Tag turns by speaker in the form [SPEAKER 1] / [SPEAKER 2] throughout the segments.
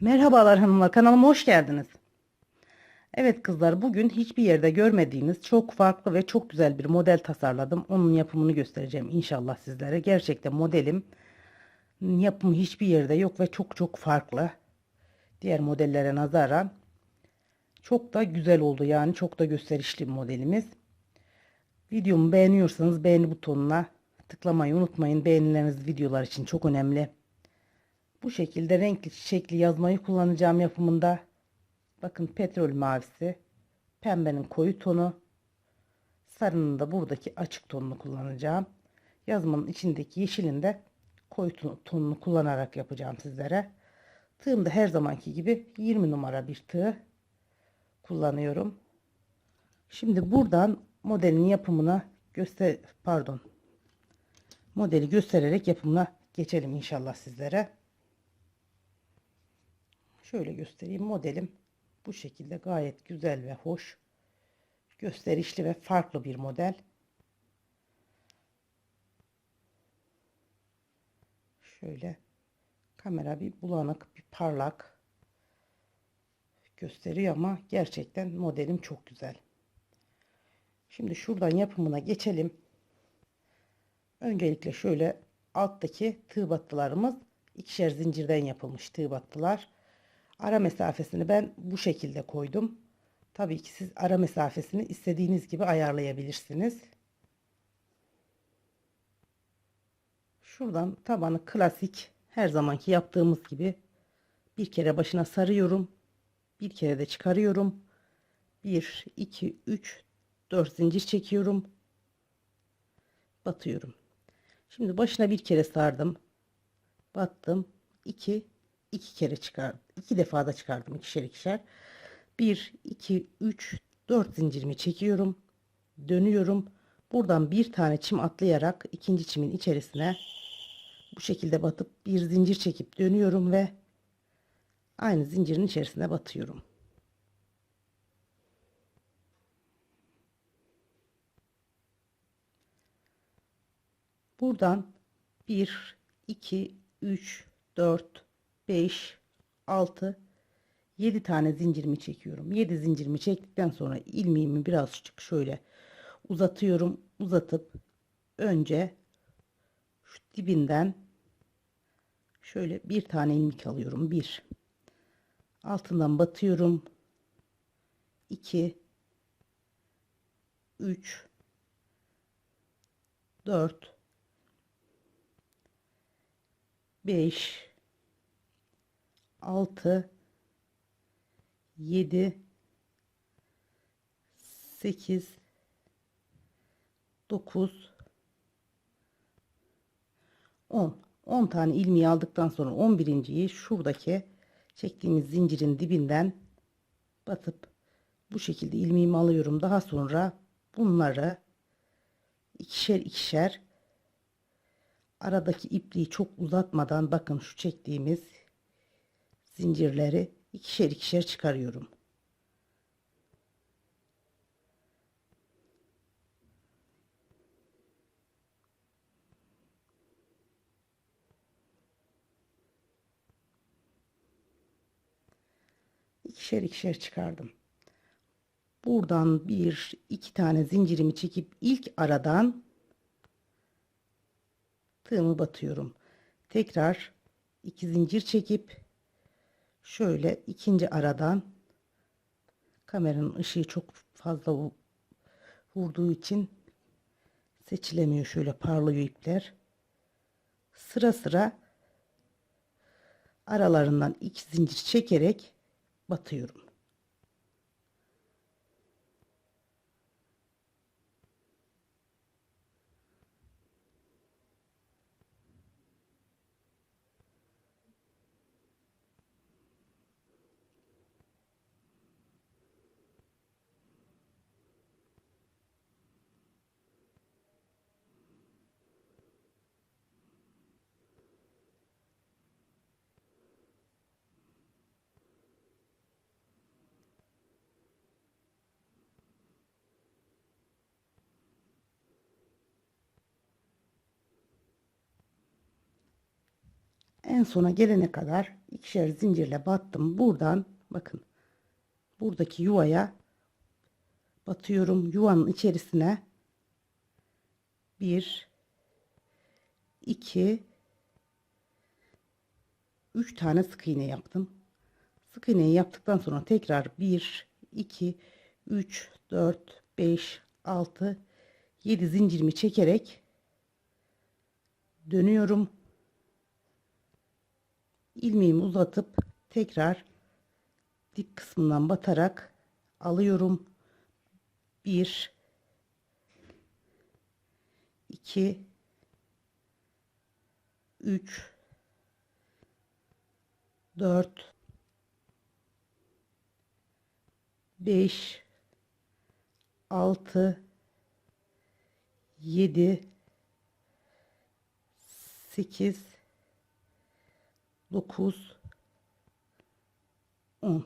[SPEAKER 1] Merhabalar hanımlar kanalıma hoş geldiniz. Evet kızlar bugün hiçbir yerde görmediğiniz çok farklı ve çok güzel bir model tasarladım. Onun yapımını göstereceğim inşallah sizlere. Gerçekten modelim yapımı hiçbir yerde yok ve çok çok farklı. Diğer modellere nazaran çok da güzel oldu yani çok da gösterişli modelimiz. Videomu beğeniyorsanız beğeni butonuna tıklamayı unutmayın. Beğenileriniz videolar için çok önemli. Bu şekilde renkli çiçekli yazmayı kullanacağım yapımında. Bakın petrol mavisi, pembenin koyu tonu, sarının da buradaki açık tonunu kullanacağım. Yazmanın içindeki yeşilin de koyu tonunu kullanarak yapacağım sizlere. Tığım da her zamanki gibi 20 numara bir tığ kullanıyorum. Şimdi buradan modelin yapımına göster pardon modeli göstererek yapımına geçelim inşallah sizlere. Şöyle göstereyim modelim bu şekilde gayet güzel ve hoş gösterişli ve farklı bir model. Şöyle kamera bir bulanık bir parlak gösteriyor ama gerçekten modelim çok güzel. Şimdi şuradan yapımına geçelim. Öncelikle şöyle alttaki tığ battılarımız ikişer zincirden yapılmış tığ battılar. Ara mesafesini ben bu şekilde koydum. Tabii ki siz ara mesafesini istediğiniz gibi ayarlayabilirsiniz. Şuradan tabanı klasik her zamanki yaptığımız gibi bir kere başına sarıyorum. Bir kere de çıkarıyorum. 1 2 3 4 zincir çekiyorum. Batıyorum. Şimdi başına bir kere sardım. Battım. 2 2 kere çıkar. 2 defa da çıkardım ikişer ikişer. 1 2 3 4 zincirimi çekiyorum. Dönüyorum. Buradan bir tane çim atlayarak ikinci çimin içerisine bu şekilde batıp bir zincir çekip dönüyorum ve aynı zincirin içerisine batıyorum. Buradan 1 2 3 4 5 6 7 tane zincirimi çekiyorum. 7 zincirimi çektikten sonra ilmeğimi birazcık şöyle uzatıyorum. Uzatıp önce şu dibinden şöyle bir tane ilmek alıyorum. 1 altından batıyorum. 2 3 4 5 6 7 8 9 10 10 tane ilmeği aldıktan sonra 11.yi şuradaki çektiğimiz zincirin dibinden batıp bu şekilde ilmeğimi alıyorum. Daha sonra bunları ikişer ikişer aradaki ipliği çok uzatmadan bakın şu çektiğimiz zincirleri ikişer ikişer çıkarıyorum. ikişer ikişer çıkardım. Buradan bir iki tane zincirimi çekip ilk aradan tığımı batıyorum. Tekrar iki zincir çekip şöyle ikinci aradan kameranın ışığı çok fazla vurduğu için seçilemiyor. Şöyle parlıyor ipler. Sıra sıra aralarından iki zincir çekerek batıyorum En sona gelene kadar ikişer zincirle battım. Buradan bakın buradaki yuvaya batıyorum. Yuvanın içerisine 1 2 3 tane sık iğne yaptım. Sık iğneyi yaptıktan sonra tekrar 1 2 3 4 5 6 7 zincirimi çekerek dönüyorum. İlmeğimi uzatıp tekrar dip kısmından batarak alıyorum. 1 2 3 4 5 6 7 8 9 10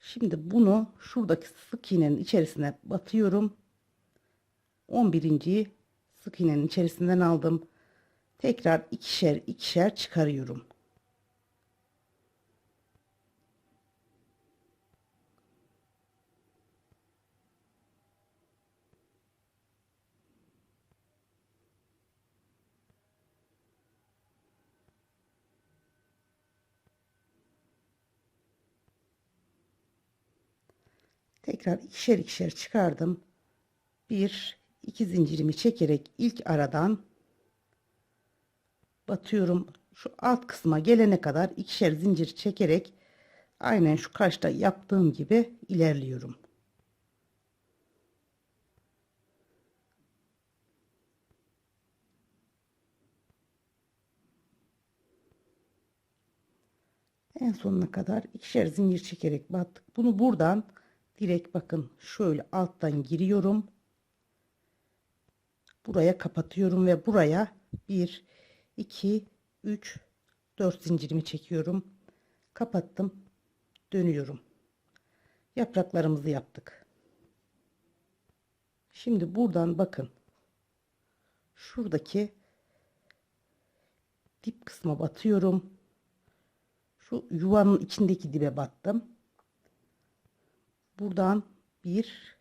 [SPEAKER 1] Şimdi bunu şuradaki sık iğnenin içerisine batıyorum. 11. sık iğnenin içerisinden aldım. Tekrar ikişer ikişer çıkarıyorum. Tekrar ikişer ikişer çıkardım. Bir, iki zincirimi çekerek ilk aradan batıyorum. Şu alt kısma gelene kadar ikişer zincir çekerek aynen şu karşıda yaptığım gibi ilerliyorum. En sonuna kadar ikişer zincir çekerek battık. Bunu buradan direkt bakın şöyle alttan giriyorum. Buraya kapatıyorum ve buraya 1 2 3 4 zincirimi çekiyorum. Kapattım. Dönüyorum. Yapraklarımızı yaptık. Şimdi buradan bakın. Şuradaki dip kısma batıyorum. Şu yuvanın içindeki dibe battım. Buradan bir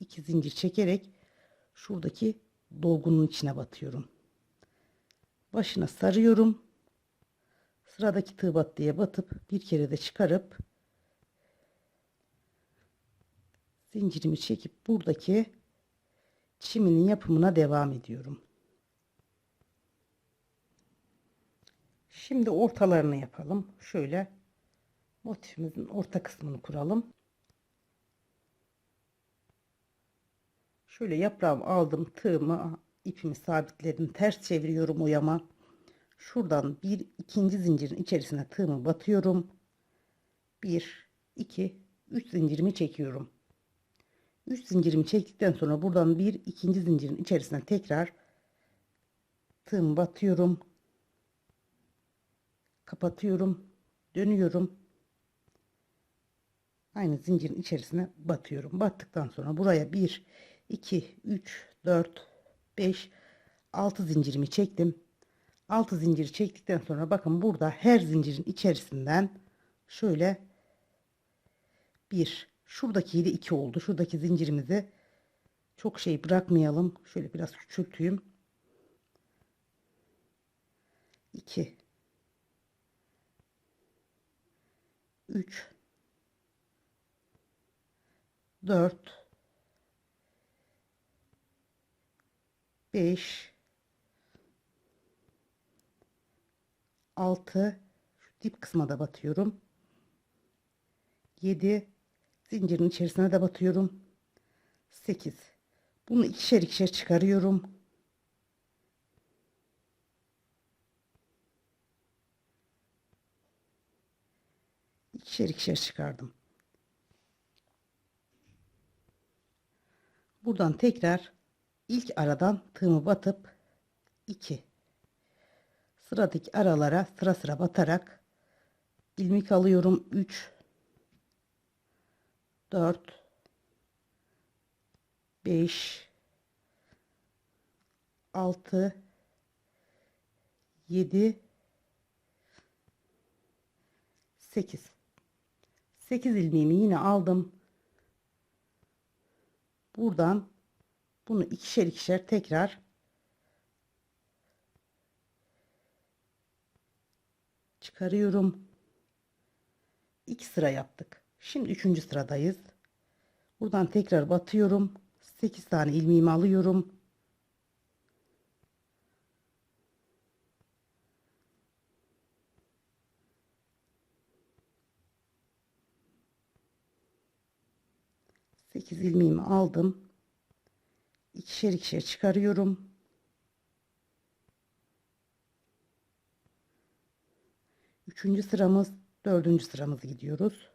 [SPEAKER 1] iki zincir çekerek şuradaki dolgunun içine batıyorum. Başına sarıyorum. Sıradaki tığ battıya batıp bir kere de çıkarıp zincirimi çekip buradaki çiminin yapımına devam ediyorum. Şimdi ortalarını yapalım. Şöyle motifimizin orta kısmını kuralım. Şöyle yaprağımı aldım. Tığımı ipimi sabitledim. Ters çeviriyorum oyama. Şuradan bir ikinci zincirin içerisine tığımı batıyorum. Bir, iki, üç zincirimi çekiyorum. Üç zincirimi çektikten sonra buradan bir ikinci zincirin içerisine tekrar tığımı batıyorum. Kapatıyorum. Dönüyorum. Aynı zincirin içerisine batıyorum. Battıktan sonra buraya bir 2 3 4 5 6 zincirimi çektim. 6 zinciri çektikten sonra bakın burada her zincirin içerisinden şöyle bir şuradaki de 2 oldu. Şuradaki zincirimizi çok şey bırakmayalım. Şöyle biraz küçülteyim. 2 3 4 5 6 şu dip kısma da batıyorum. 7 zincirin içerisine de batıyorum. 8 bunu ikişer ikişer çıkarıyorum. İkişer ikişer çıkardım. Buradan tekrar ilk aradan tığımı batıp 2 sıradaki aralara sıra sıra batarak ilmek alıyorum. 3 4 5 6 7 8 8 ilmeğimi yine aldım. Buradan bunu ikişer ikişer tekrar çıkarıyorum. 2 sıra yaptık. Şimdi 3. sıradayız. Buradan tekrar batıyorum. 8 tane ilmeğimi alıyorum. Sekiz ilmeğimi aldım. İkişer ikişer çıkarıyorum. Üçüncü sıramız, dördüncü sıramız gidiyoruz.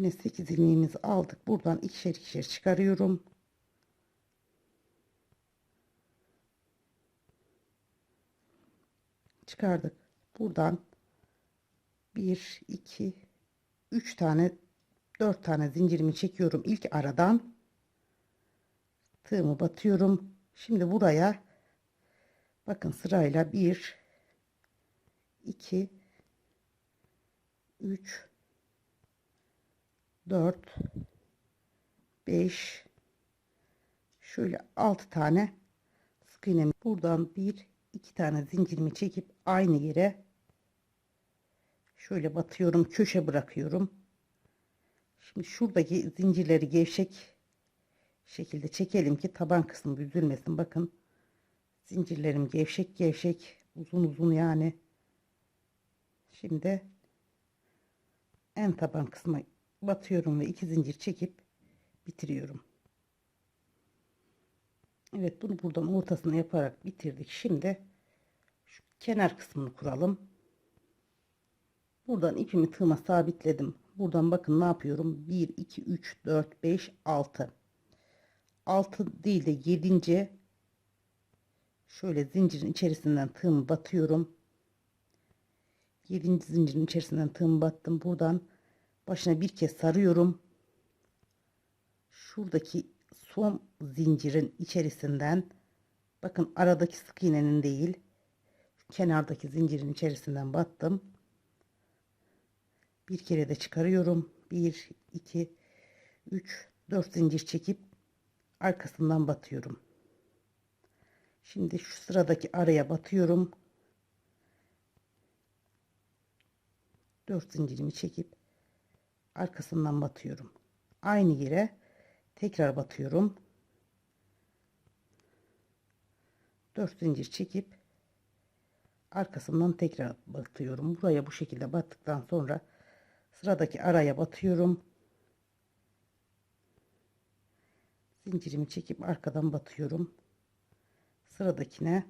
[SPEAKER 1] Yine 8 ilmeğimizi aldık. Buradan ikişer ikişer çıkarıyorum. Çıkardık. Buradan 1 2 3 tane 4 tane zincirimi çekiyorum ilk aradan. Tığımı batıyorum. Şimdi buraya bakın sırayla 1 2 3 4 5 şöyle 6 tane sık iğnemi buradan bir iki tane zincirimi çekip aynı yere şöyle batıyorum köşe bırakıyorum. Şimdi şuradaki zincirleri gevşek şekilde çekelim ki taban kısmı büzülmesin. Bakın zincirlerim gevşek gevşek uzun uzun yani. Şimdi en taban kısmı batıyorum ve iki zincir çekip bitiriyorum. Evet bunu buradan ortasını yaparak bitirdik. Şimdi şu kenar kısmını kuralım. Buradan ipimi tığıma sabitledim. Buradan bakın ne yapıyorum? 1, 2, 3, 4, 5, 6. 6 değil de 7. Şöyle zincirin içerisinden tığımı batıyorum. 7. zincirin içerisinden tığımı battım. Buradan başına bir kez sarıyorum. Şuradaki son zincirin içerisinden bakın aradaki sık iğnenin değil kenardaki zincirin içerisinden battım. Bir kere de çıkarıyorum. 1 2 3 4 zincir çekip arkasından batıyorum. Şimdi şu sıradaki araya batıyorum. 4 zincirimi çekip arkasından batıyorum. Aynı yere tekrar batıyorum. 4 zincir çekip arkasından tekrar batıyorum. Buraya bu şekilde battıktan sonra sıradaki araya batıyorum. Zincirimi çekip arkadan batıyorum. Sıradakine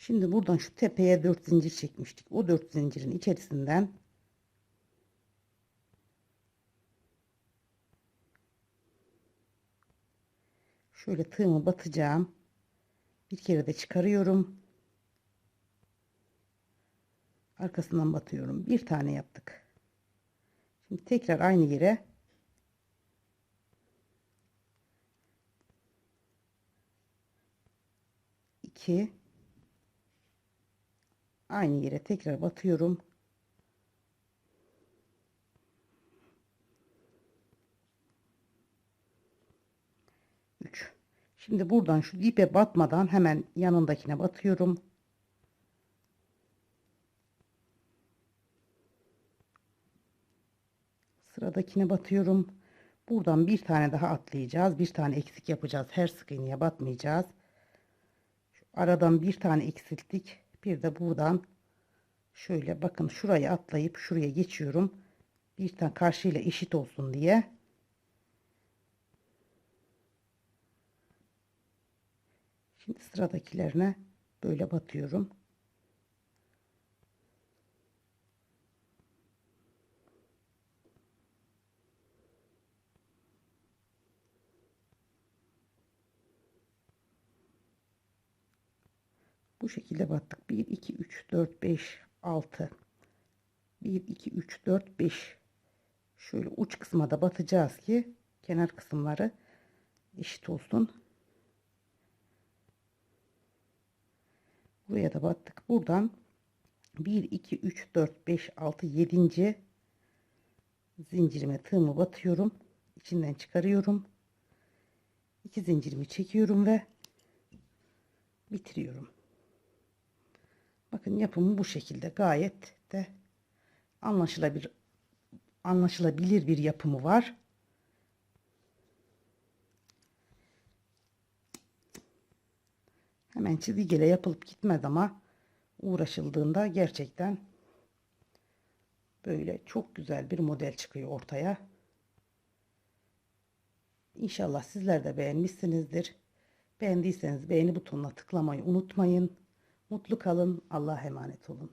[SPEAKER 1] Şimdi buradan şu tepeye 4 zincir çekmiştik. O 4 zincirin içerisinden şöyle tığımı batacağım. Bir kere de çıkarıyorum. Arkasından batıyorum. Bir tane yaptık. Şimdi tekrar aynı yere iki aynı yere tekrar batıyorum. Üç. Şimdi buradan şu ipe batmadan hemen yanındakine batıyorum. Sıradakine batıyorum. Buradan bir tane daha atlayacağız. Bir tane eksik yapacağız. Her sık iğneye batmayacağız. Şu aradan bir tane eksilttik bir de buradan şöyle bakın şuraya atlayıp şuraya geçiyorum bir tane karşıyla eşit olsun diye Şimdi sıradakilerine böyle batıyorum. Bu şekilde battık. 1, 2, 3, 4, 5, 6. 1, 2, 3, 4, 5. Şöyle uç kısma da batacağız ki kenar kısımları eşit olsun. Buraya da battık. Buradan 1, 2, 3, 4, 5, 6, 7. zincirime tığımı batıyorum. İçinden çıkarıyorum. 2 zincirimi çekiyorum ve bitiriyorum. Bakın yapımı bu şekilde gayet de anlaşılabilir anlaşılabilir bir yapımı var. Hemen çizgiyle yapılıp gitmez ama uğraşıldığında gerçekten böyle çok güzel bir model çıkıyor ortaya. İnşallah sizler de beğenmişsinizdir. Beğendiyseniz beğeni butonuna tıklamayı unutmayın. Mutlu kalın. Allah'a emanet olun.